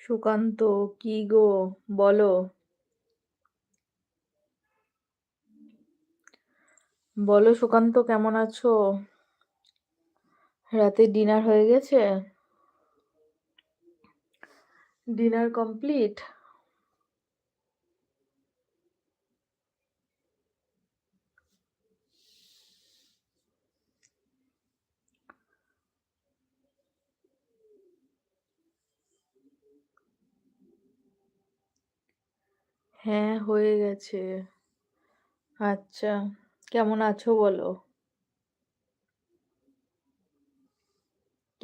সুকান্ত কি গো? বলো। বলো সুকান্ত কেমন আছো? রাতে ডিনার হয়ে গেছে? Dinner complete? হ্যাঁ হয়ে গেছে। আচ্ছা কেমন আছো বলো?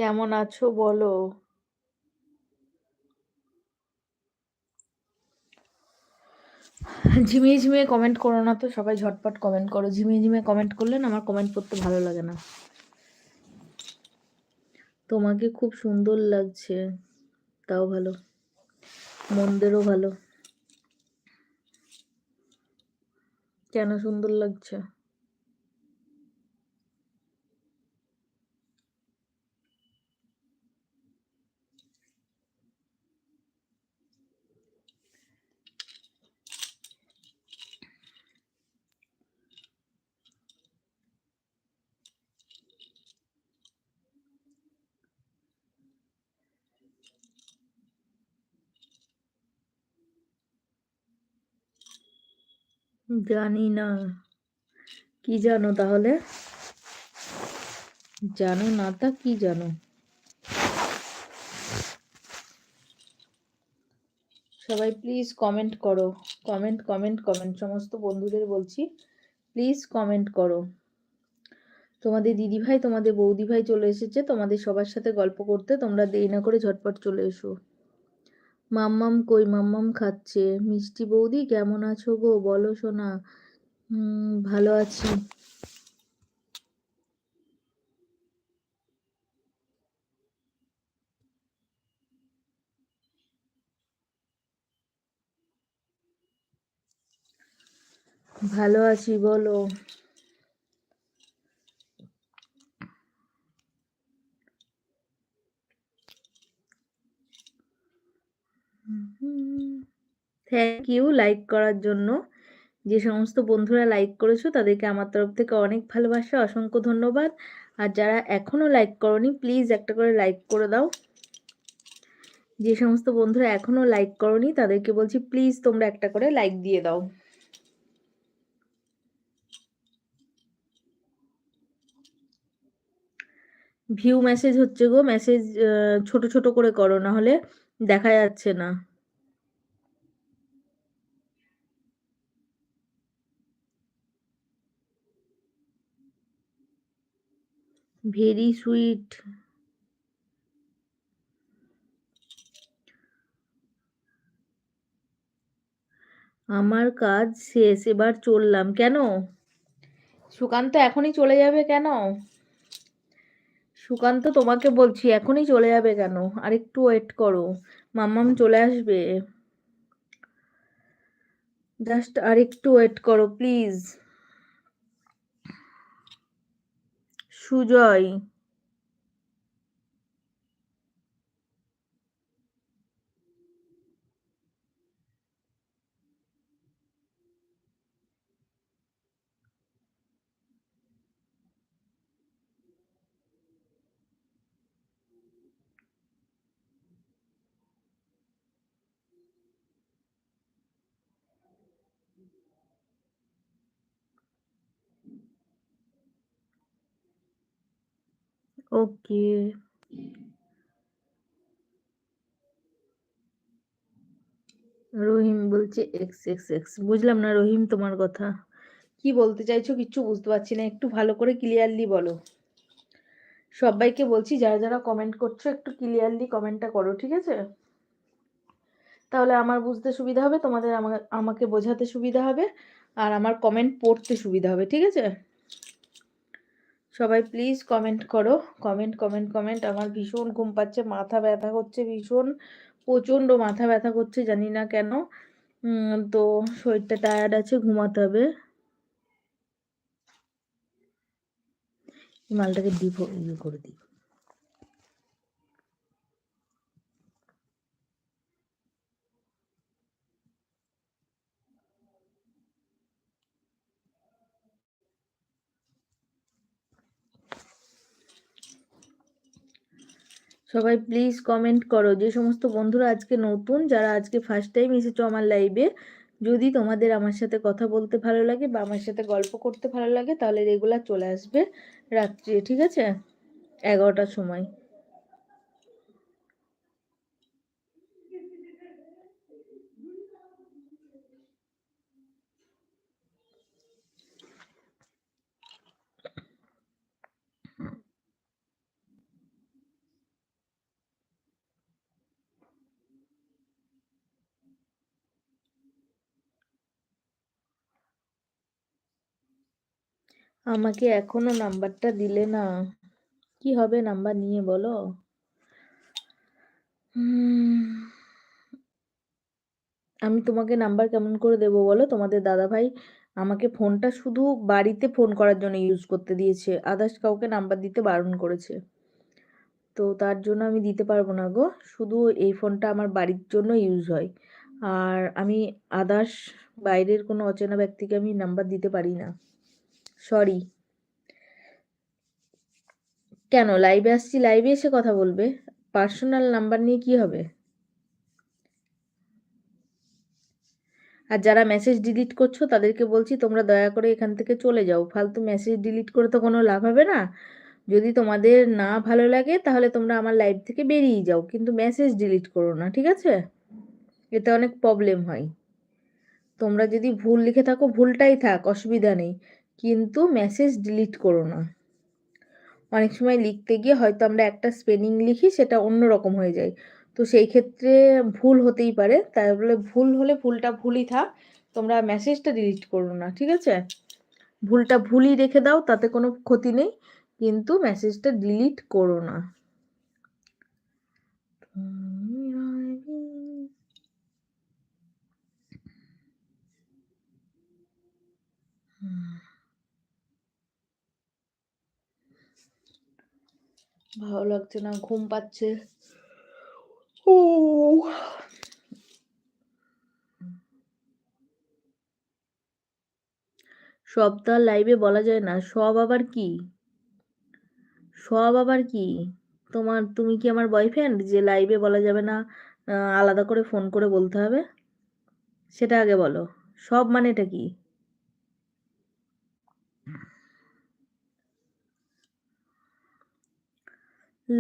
কেমন আছো বলো? ঝিমিয়ে ঝিমিয়ে কমেন্ট করো না তো, সবাই ঝটপট কমেন্ট করো। ঝিমিয়ে ঝিমিয়ে কমেন্ট করলে না আমার কমেন্ট করতে ভালো লাগে না। তোমাকে খুব সুন্দর লাগছে, তাও ভালো। মন্দেরও ভালো। কেন সুন্দর লাগছে? জানি না। কি জানো তাহলে? জানো না তা কি জানো? সবাই প্লিজ কমেন্ট করো। কমেন্ট কমেন্ট কমেন্ট সমস্ত বন্ধুদের বলছি প্লিজ কমেন্ট করো। তোমাদের দিদি ভাই তোমাদের বৌদি ভাই চলে এসেছে, তোমাদের সবার সাথে গল্প করতে, তোমরা দেরি না করে ঝটপট চলে এসো। মাম্মাম কই, মাম্মাম খাচ্ছে। মিষ্টি বৌদি, কেমন আছো গো? বলো শোনা ভালো আছি। ভালো আছি, বলো। থ্যাংক ইউ লাইক করার জন্য। যে সমস্ত বন্ধুরা লাইক করেছ, তাদেরকে আমার তরফ থেকে অনেক ভালোবাসা, অসংখ্য ধন্যবাদ। আর যারা এখনও লাইক করনি প্লিজ একটা করে লাইক করে দাও। যে সমস্ত বন্ধুরা এখনও লাইক করনি, তাদেরকে বলছি প্লিজ তোমরা একটা করে লাইক দিয়ে দাও। ভিউ মেসেজ হচ্ছে গো মেসেজ ছোট ছোট করে করো না হলে দেখা যাচ্ছে না। Very sweet. আমার কাজ শেষ, এবার চললাম। কেন? সুকান্ত এখনই চলে যাবে কেন? সুকান্ত, তোমাকে বলছি, এখনই চলে যাবে কেন? আর একটু ওয়েট করো। মাম্মাম চলে আসবে। জাস্ট আর একটু ওয়েট করো প্লিজ সুজয় ওকে। রহিম বলছে এক্স এক্স এক্স। বুঝলাম না রহিম তোমার কথা। কি বলতে চাইছো কিচ্ছু বুঝতে পারছি না। একটু ভালো করে ক্লিয়ারলি বলো। সবাইকে বলছি, যারা যারা কমেন্ট করছ, একটু ক্লিয়ারলি কমেন্টটা করো, ঠিক আছে? তাহলে আমার বুঝতে সুবিধা হবে, তোমাদের আমাকে বোঝাতে সুবিধা হবে, আর আমার কমেন্ট পড়তে সুবিধা হবে, ঠিক আছে? সবাই প্লিজ কমেন্ট করো। কমেন্ট কমেন্ট কমেন্ট আমার ভীষণ ঘুম পাচ্ছে, মাথা ব্যথা করছে ভীষণ, প্রচণ্ড মাথা ব্যথা করছে, জানি না কেন। তো শরীরটা টায়ার্ড আছে, ঘুমাতে হবে। মালটাকে ডিপ ইয়ে করে দিই। সবাই প্লিজ কমেন্ট করো। যে সমস্ত বন্ধুরা আজকে নতুন, যারা আজকে ফার্স্ট টাইম এসেছ আমার লাইভে যদি তোমাদের আমার সাথে কথা বলতে ভালো লাগে বা আমার সাথে গল্প করতে ভালো লাগে, তাহলে রেগুলার চলে আসবে রাত্রে ঠিক আছে? এগারোটার সময়। আমাকে এখনও নাম্বারটা দিলে না। কি হবে নাম্বার নিয়ে বলো? আমি তোমাকে নাম্বার কেমন করে দেবো বলো? তোমাদের দাদা ভাই আমাকে ফোনটা শুধু বাড়িতে ফোন করার জন্য ইউজ করতে দিয়েছে। আদার্স কাউকে নাম্বার দিতে বারণ করেছে। তো তার জন্য আমি দিতে পারব না গো। শুধু এই ফোনটা আমার বাড়ির জন্য ইউজ হয়। আর আমি আদার্স বাইরের কোনো অচেনা ব্যক্তিকে আমি নাম্বার দিতে পারি না। সরি কেন? লাইভে আসছি লাইভে এসে কথা বলবে। পার্সোনাল নাম্বার নিয়ে কি হবে? আর যারা মেসেজ ডিলিট করছ, তাদেরকে বলছি তোমরা দয়া করে এখান থেকে চলে যাও। ফালতু মেসেজ ডিলিট করে তো কোনো লাভ হবে না। যদি তোমাদের না ভালো লাগে, তাহলে তোমরা আমার লাইভ থেকে বেরিয়ে যাও। কিন্তু মেসেজ ডিলিট করো না, ঠিক আছে? এতে অনেক প্রবলেম হয়। তোমরা যদি ভুল লিখে থাকো, ভুলটাই থাক, অসুবিধা নেই। কিন্তু মেসেজ ডিলিট করো না। অনেক সময় লিখতে গিয়ে হয়তো আমরা একটা স্পেলিং লিখি, সেটা অন্য রকম হয়ে যায়। তো সেই ক্ষেত্রে ভুল হতেই পারে। তাই বলে ভুল হলে ভুলটা ভুলই থাক, তোমরা মেসেজটা ডিলিট করো না, ঠিক আছে? ভুলটা ভুলই রেখে দাও, তাতে কোনো ক্ষতি নেই, কিন্তু মেসেজটা ডিলিট করো না। ভালো লাগছে না, ঘুম পাচ্ছে। ও সব তো আর লাইভে বলা যায় না, সব আবার কি? সব আবার কি? তোমার, তুমি কি আমার বয়ফ্রেন্ড যে লাইভে বলা যাবে না আলাদা করে ফোন করে বলতে হবে? সেটা আগে বলো। সব মানেটা কি?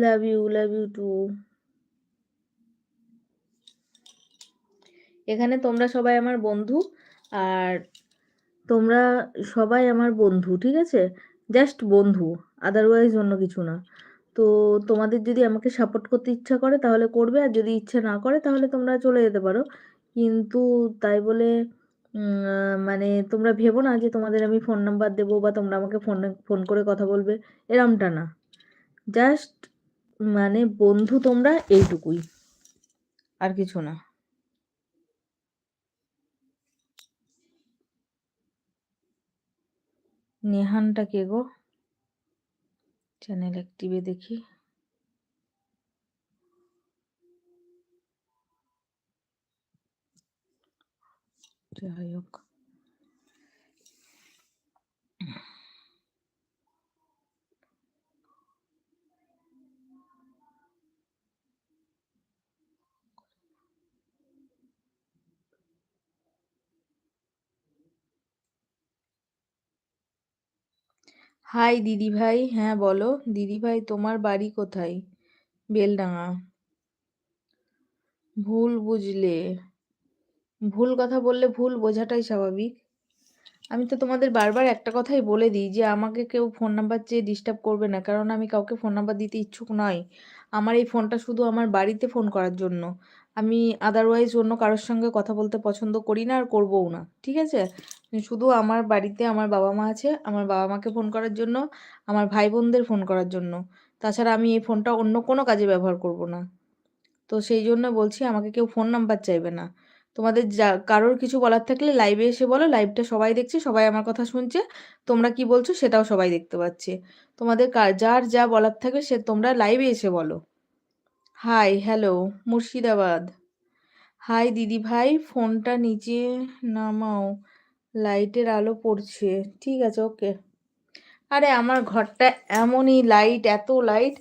Love you love you too এখানে তোমরা সবাই আমার বন্ধু আর তোমরা সবাই আমার বন্ধু, ঠিক আছে? জাস্ট বন্ধু আদারওয়াইজ অন্য কিছু না। তো তোমাদের যদি আমাকে সাপোর্ট করতে ইচ্ছা করে তাহলে করবে, আর যদি ইচ্ছা না করে তাহলে তোমরা চলে যেতে পারো। কিন্তু তাই বলে মানে তোমরা ভেবো না যে তোমাদের আমি ফোন নাম্বার দেবো বা তোমরা আমাকে ফোন ফোন করে কথা বলবে, এরমটা না। জাস্ট মানে বন্ধু তোমরা এইটুকুই। আর কিছু না। নেহানটা কে গো? চ্যানেল অ্যাক্টিভে দেখি। যাই হোক। হাই দিদি ভাই হ্যাঁ বলো। দিদি ভাই তোমার বাড়ি কোথায়? বেলডাঙা ভুল বুঝলে। ভুল কথা বললে ভুল বোঝাটাই স্বাভাবিক। আমি তো তোমাদের বারবার একটা কথাই বলে দিই যে, আমাকে কেউ ফোন নাম্বার চেয়ে ডিস্টার্ব করবে না। কারণ আমি কাউকে ফোন নাম্বার দিতে ইচ্ছুক নয়। আমার এই ফোনটা শুধু আমার বাড়িতে ফোন করার জন্য। আমি আদারওয়াইজ অন্য কারোর সঙ্গে কথা বলতে পছন্দ করি না আর করবও না, ঠিক আছে? শুধু আমার বাড়িতে আমার বাবা মা আছে, আমার বাবা মাকে ফোন করার জন্য, আমার ভাই বোনদের ফোন করার জন্য। তাছাড়া আমি এই ফোনটা অন্য কোনো কাজে ব্যবহার করব না। তো সেই জন্য বলছি আমাকে কেউ ফোন নাম্বার চাইবে না। তোমাদের যা, কারোর কিছু বলার থাকলে লাইভে এসে বলো লাইভটা সবাই দেখছে, সবাই আমার কথা শুনছে, তোমরা কি বলছো সেটাও সবাই দেখতে পাচ্ছে। তোমাদের যার যা বলার থাকবে সে, তোমরা লাইভে এসে বলো। Hi hello Murshidabad. হাই দিদি ভাই, ফোনটা নিচে নামাও, লাইটের আলো পড়ছে। ঠিক আছে ওকে আরে, আমার ঘরটা এমনই লাইট এত লাইট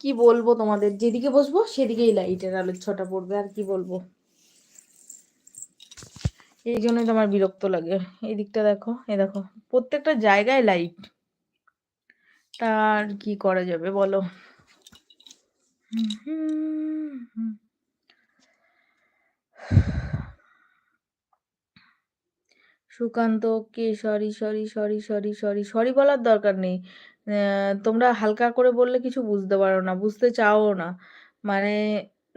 কি বলব তোমাদের? যেদিকে বসবো, সেদিকেই লাইটের আলোর ছটা পড়বে, আর কি বলব? এই জন্যই তো আমার বিরক্ত লাগে। এই দিকটা দেখো, এ দেখো, প্রত্যেকটা জায়গায় লাইট তার কি করা যাবে বলো? সুকান্তকে sorry sorry sorry sorry sorry sorry বলার দরকার নেই। তোমরা হালকা করে বললে কিছু বুঝতে পারো না, বুঝতে চাও না। মানে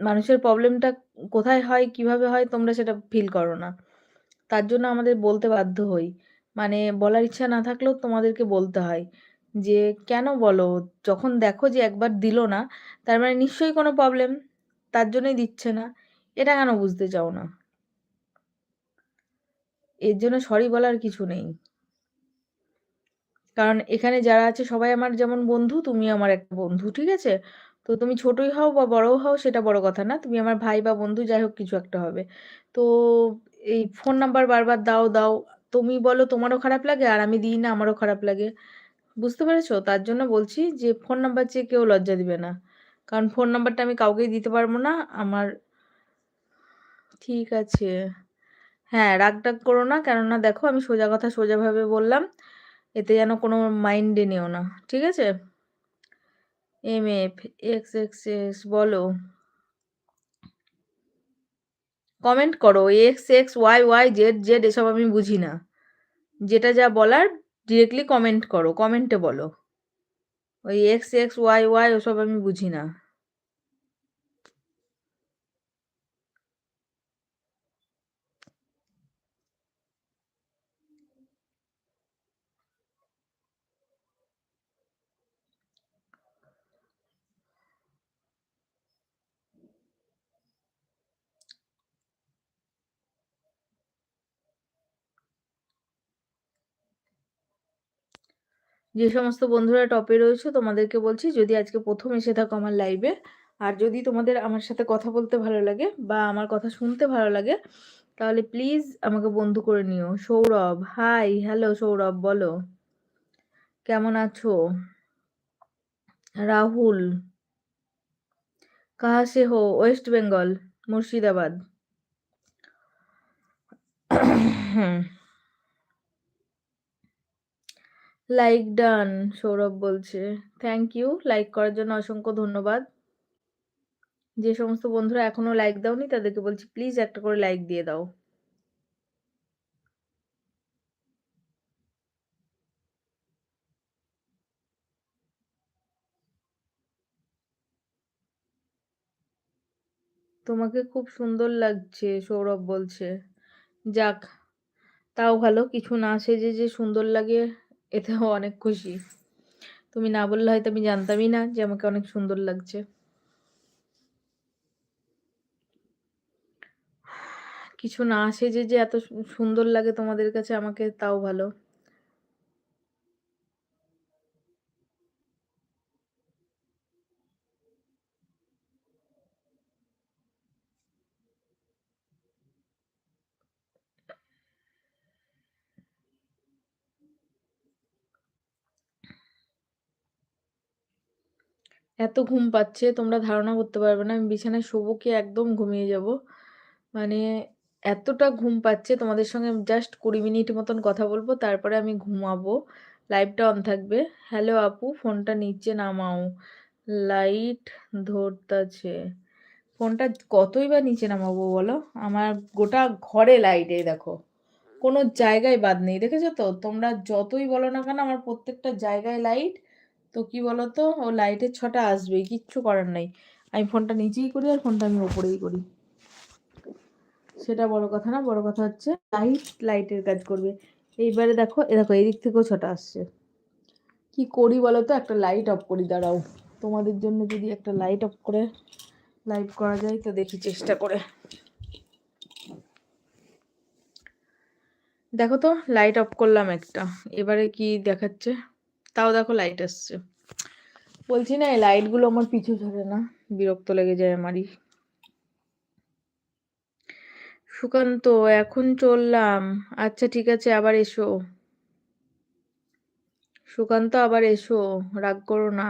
মানুষের প্রবলেমটা কোথায় হয়, কীভাবে হয়, তোমরা সেটা ফিল করো না। তার জন্য আমাদের বলতে বাধ্য হই। মানে বলার ইচ্ছা না থাকলেও তোমাদেরকে বলতে হয়। যে, কেন বলো? যখন দেখো যে একবার দিল না, তার মানে নিশ্চয়ই কোনো প্রবলেম তার জন্যই দিচ্ছে না। এটা কেন বুঝতে চাও না? এর জন্য সরি বলার কিছু নেই। কারণ এখানে যারা আছে, সবাই আমার যেমন বন্ধু, তুমি আমার একটা বন্ধু, ঠিক আছে? তো তুমি ছোটই হও বা বড়ও হও, সেটা বড় কথা না। তুমি আমার ভাই বা বন্ধু, যাই হোক কিছু একটা হবে। তো এই ফোন নাম্বার বারবার দাও দাও। তুমি বলো তোমারও খারাপ লাগে, আর আমি দিই না, আমারও খারাপ লাগে। বুঝতে পেরেছ? তার জন্য বলছি যে ফোন নাম্বার চেয়ে কেউ লজ্জা দিবে না। কারণ ফোন নাম্বারটা আমি কাউকেই দিতে পারব না। আমার ঠিক আছে। হ্যাঁ রাগ টাগ করো না। কেননা দেখো, আমি সোজা কথা সোজাভাবে বললাম। এতে যেন কোনো মাইন্ডে নিও না। ঠিক আছে? M F X X X বলো। কমেন্ট করো। X X Y Y Z Z এসব আমি বুঝি না। যেটা যা বলার ডিরেক্টলি কমেন্ট করো কমেন্টে বলো। ওই এক্স এক্স ওয়াই ওয়াই ওসব আমি বুঝি না যে সমস্ত বন্ধুরা টপে রয়েছে, তোমাদেরকে বলছি যদি আজকে প্রথম এসে থাকো আমার লাইভে আর যদি তোমাদের আমার সাথে কথা বলতে ভালো লাগে বা আমার কথা শুনতে ভালো লাগে, তাহলে প্লিজ আমাকে বন্ধু করে নিও। সৌরভ হাই হ্যালো সৌরভ, বলো। কেমন আছো? রাহুল, কাহা সে হো? West Bengal Murshidabad. Like done Sourav বলছে। থ্যাংক ইউ লাইক করার জন্য অসংখ্য ধন্যবাদ। যে সমস্ত বন্ধুরা এখনও লাইক দাওনি, তাদেরকে বলছি প্লিজ একটা করে লাইক দিয়ে দাও। তোমাকে খুব সুন্দর লাগছে, সৌরভ বলছে। যাক, তাও ভালো, কিছু না সেজে যে সুন্দর লাগে এতেও অনেক খুশি। তুমি না বললে হয়তো আমি জানতামই না যে আমাকে অনেক সুন্দর লাগছে। কিছু না আসে যে যে এত সুন্দর লাগে তোমাদের কাছে, আমাকে তাও ভালো। এত ঘুম পাচ্ছে, তোমরা ধারণা করতে পারবে না। আমি বিছানায় শোবো কি একদম ঘুমিয়ে যাব। মানে এতটা ঘুম পাচ্ছে, তোমাদের সঙ্গে জাস্ট কুড়ি মিনিট মতন কথা বলব, তারপরে আমি ঘুমাবো। লাইভটা অন থাকবে। হ্যালো আপু, ফোনটা নিচে নামাও। লাইট ধরতাছে। ফোনটা কতই বা নিচে নামাবো বলো? আমার গোটা ঘরে লাইট এই দেখো। কোনো জায়গায় বাদ নেই। দেখেছ তো? তোমরা যতই বলো না কেন, আমার প্রত্যেকটা জায়গায় লাইট তো কি বলতো? ও লাইটের ছটা আসবেই, কিচ্ছু করার নাই। আমি ফোনটা নিচেই করি আর ফোনটা আমি ওপরেই করি। সেটা বড় কথা না, বড় কথা হচ্ছে লাইট লাইটের কাজ করবে। এইবারে দেখো, এ দেখো, এদিক থেকেও ছটা আসছে। কি করি বলো তো একটা লাইট অফ করি, দাঁড়াও। তোমাদের জন্য যদি একটা লাইট অফ করে লাইভ করা যায় তো দেখি চেষ্টা করে। দেখো তো লাইট অফ করলাম একটা। এবারে কি দেখাচ্ছে? তাও দেখো লাইট আসছে বলছি না, এই লাইটগুলো আমার পিছু ধরে না, বিরক্ত লেগে যায় আমারই। সুকান্ত, এখন চললাম। আচ্ছা ঠিক আছে, আবার এসো। সুকান্ত, আবার এসো। রাগ করো না।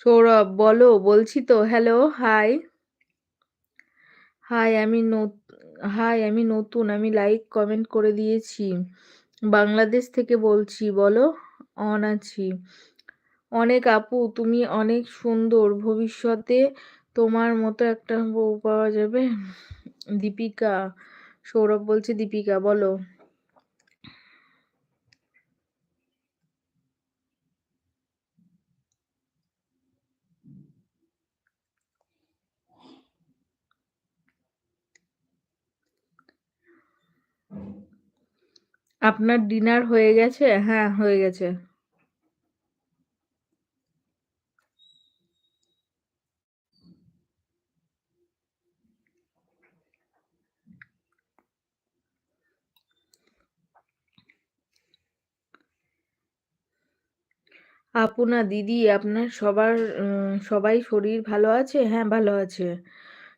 সৌরভ, বলো, বলছি তো হ্যালো হাই হাই আমি হাই আমি নতুন, আমি লাইক কমেন্ট করে দিয়েছি। বাংলাদেশ থেকে বলছি, বলো অন আছি। অনেক আপু, তুমি অনেক সুন্দর, ভবিষ্যতে তোমার মতো একটা বউ পাওয়া যাবে। দীপিকা, সৌরভ বলছে, দীপিকা, বলো। আপনার ডিনার হয়ে গেছে? হ্যাঁ হয়ে গেছে। আপু না দিদি, আপনার সবার সবাই শরীর ভালো আছে? হ্যাঁ ভালো আছে।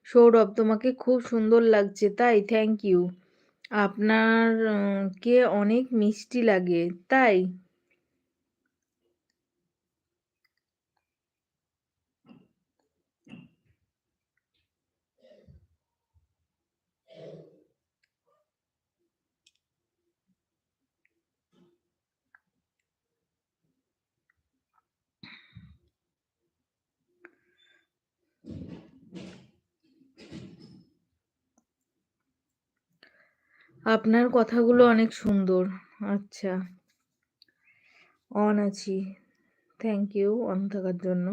সৌরভ, তোমাকে খুব সুন্দর লাগছে, তাই থ্যাংক ইউ আপনার কে অনেক মিষ্টি লাগে তাই? আপনার কথাগুলো অনেক সুন্দর। আচ্ছা। অন আছি। থ্যাংক ইউ অন থাকার জন্য।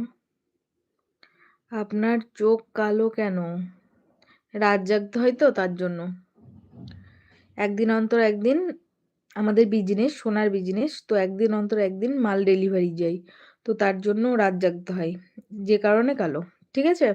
আপনার চোখ কালো কেন? রাত জাগতে হয় তো তার জন্য। একদিন অন্তর একদিন আমাদের বিজনেস সোনার বিজনেস তো একদিন অন্তর একদিন মাল ডেলিভারি যাই, তো তার জন্য রাত জাগতে হয়। যে কারণে কালো। ঠিক আছে?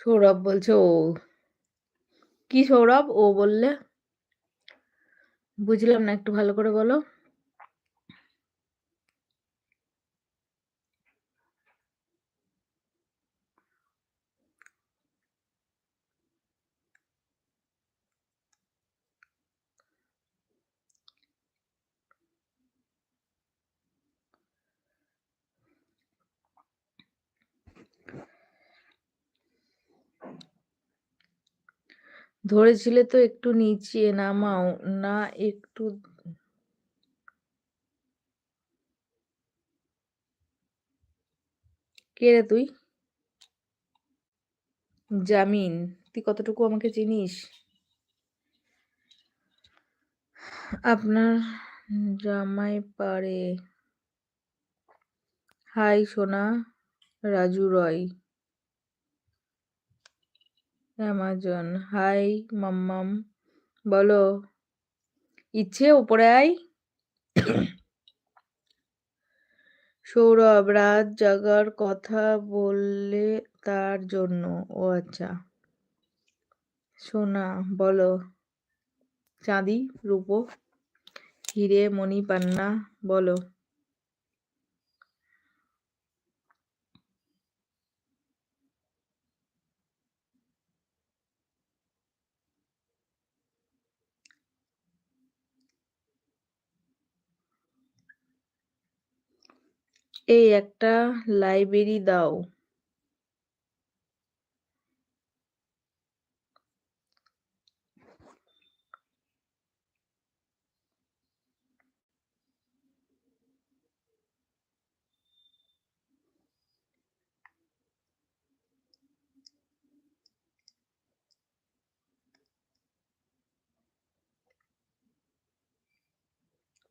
সৌরভ বলছে ও কি সৌরভ? ও বললে? বুঝলাম না একটু ভালো করে বলো। ধরেছিলে তো একটু নিচে নামাও, না একটু কে রে তুই? জামিন, তুই কতটুকু আমাকে চিনিস? আপনার জামাই পারে। হাই, সোনা, রাজু রয়। অ্যামাজন হাই, মাম্মাম, বলো, ইচ্ছে উপরে আয়? সৌরভ রাত জাগার কথা বললে তার জন্য, ও আচ্ছা। সোনা, বলো। চাঁদি, রূপো, হিরে মণি পান্না বলো। এই একটা লাইব্রেরি দাও।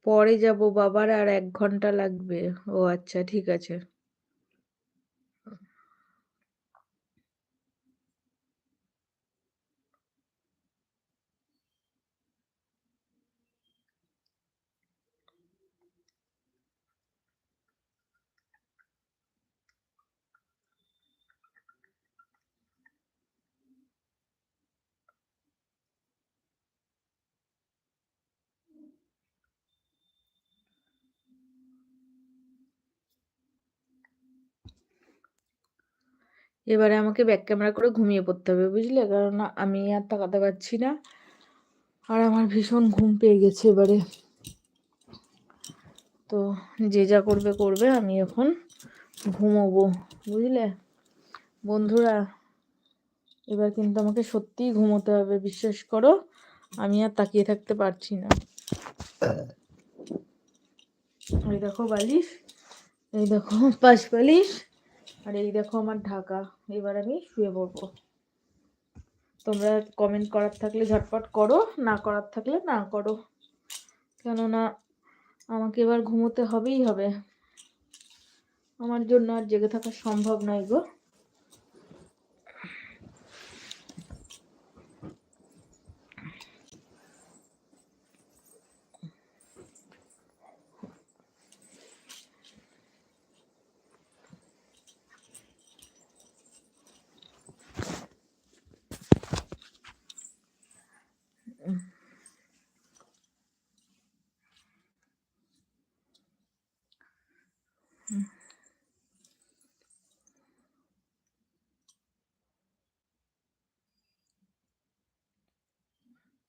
পরে যাব বাবার আর এক ঘণ্টা লাগবে। ও আচ্ছা ঠিক আছে। এবারে আমাকে ব্যাক ক্যামেরা করে ঘুমিয়ে পড়তে হবে, বুঝলে? কারণ আমি আর তাকাতে পারছি না। আর আমার ভীষণ ঘুম পেয়ে গেছে এবারে। তো যে যা করবে করবে। আমি এখন ঘুমোবো, বুঝলে? বন্ধুরা, এবার কিন্তু আমাকে সত্যিই ঘুমোতে হবে, বিশ্বাস করো। আমি আর তাকিয়ে থাকতে পারছি না। এই দেখো বালিশ, এই দেখো পাশ বালিশ। আর এই দেখো আমার ঢাকা, এবার আমি শুয়ে পড়ব। তোমরা কমেন্ট করার থাকলে ঝটপট করো, না করার থাকলে না করো। কেননা আমাকে এবার ঘুমোতে হবেই হবে। আমার জন্য আর জেগে থাকা সম্ভব নয় গো।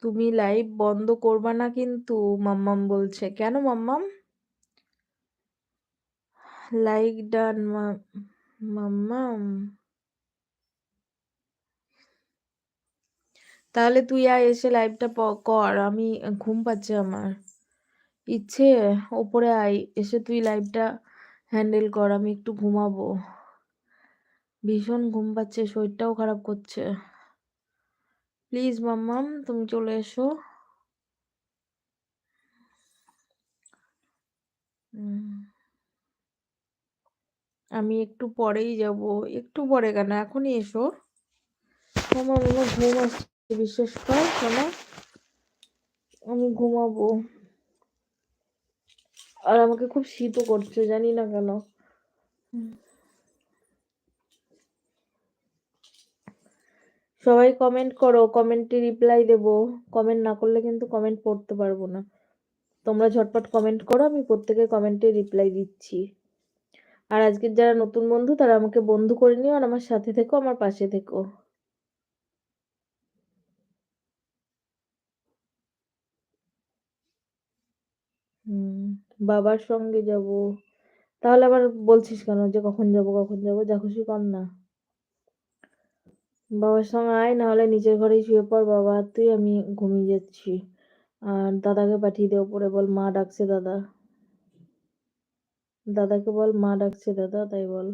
তুমি লাইভ বন্ধ করবা না কিন্তু, মাম্মাম বলছে। কেন মাম্মাম? লাইক ডান মাম্মাম। তাহলে তুই আয় এসে লাইভটা কর, আমি ঘুম পাচ্ছে আমার। ইচ্ছে, ওপরে আয়, এসে তুই লাইভটা হ্যান্ডেল কর, আমি একটু ঘুমাবো। ভীষণ ঘুম পাচ্ছে, শরীরটাও খারাপ করছে। প্লিজ মাম্মাম, তুমি চলে এসো। আমি একটু পরেই যাব। একটু পরে কেন? এখনই এসো। আমার মনে ঘুম আসছে, বিশ্বাস কর আমি ঘুমাবো। আর আমাকে খুব শীতও করছে জানি না কেন। সবাই কমেন্ট করো কমেন্টে রিপ্লাই দেব। কমেন্ট না করলে কিন্তু কমেন্ট পড়তে পারব না। তোমরা ঝটপট কমেন্ট করো আমি প্রত্যেকের কমেন্টে রিপ্লাই দিচ্ছি। আর আজকের যারা নতুন বন্ধু তারা আমাকে বন্ধু করে নিও আর আমার সাথে থেকো আমার পাশে থেকো। হুম। বাবার সঙ্গে যাব। তাহলে আবার বলছিস কেন যে কখন যাব কখন যাব? যা খুশি কর না। বাবার সঙ্গে আয় না হলে নিজের ঘরেই শুয়ে পড় বাবা। তুই, আমি ঘুমিয়ে যাচ্ছি। আর দাদাকে পাঠিয়ে দে পরে বল মা ডাকছে দাদা। দাদাকে বল মা ডাকছে দাদা, তাই বল।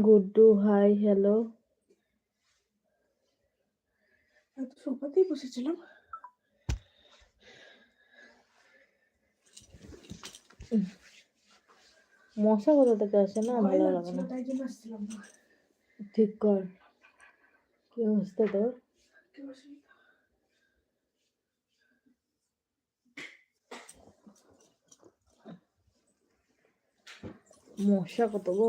গুড্ডু হাই হ্যালো আমি তো সোফাতেই বসেছিলাম। মশা কোথা থেকে আসে না? ভালো লাগে না তাই জন্য আসছিলাম ঠিক কর। কি অবস্থা তোর? মশা কত গো?